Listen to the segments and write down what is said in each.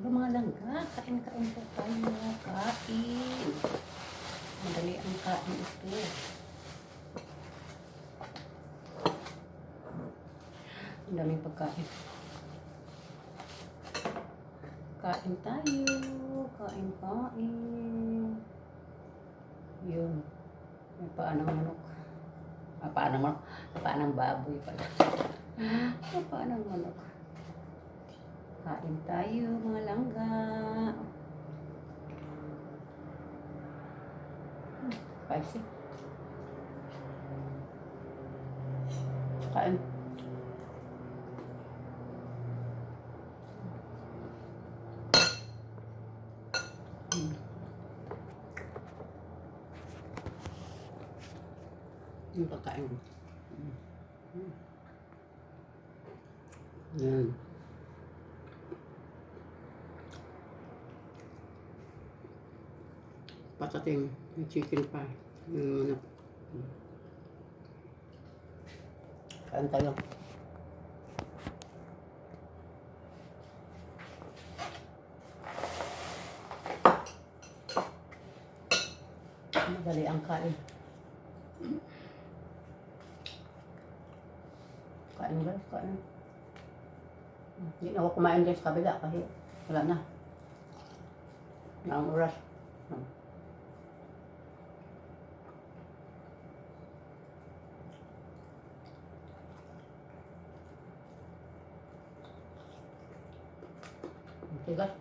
Hello mga langga, kain-kain po tayo. Kain. Madali ang kain ito. Ang daming pagkain. Kain tayo. Kain, kain. Yun. May paa ng manok. Ah, paa ng manok. Paa ng baboy pala. Ah, paa ng manok. Kain tayo, mga langga. Hmm, Spicy. Kain. Hmm. Yung pagkain. Hmm. Hmm. Yan. Patating yung chicken pie. Yung ano. Kain tayo. Madali ang kain. Kain guys, kain. Hindi na ako kumain guys kabila kasi wala na. Na ang oras. Tigas.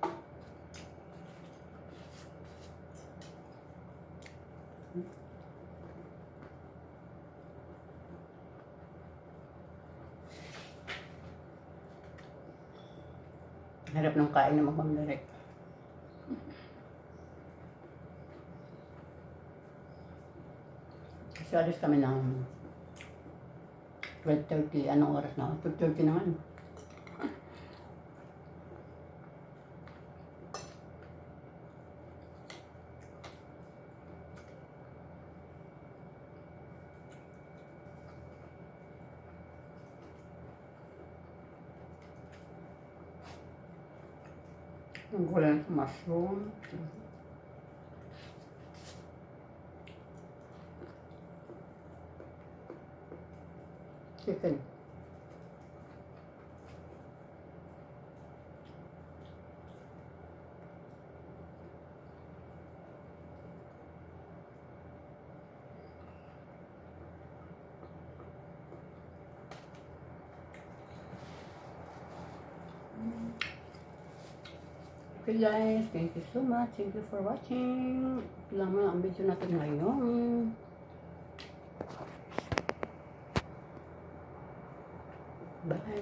Harap ng kain na direct. Kasi alis kami ng 12.30. Anong oras na? 12.30 naman. Ang ng mushroom. Chicken. Okay guys, thank you so much. Thank you for watching. Ito lang ang video natin ngayon. Bye.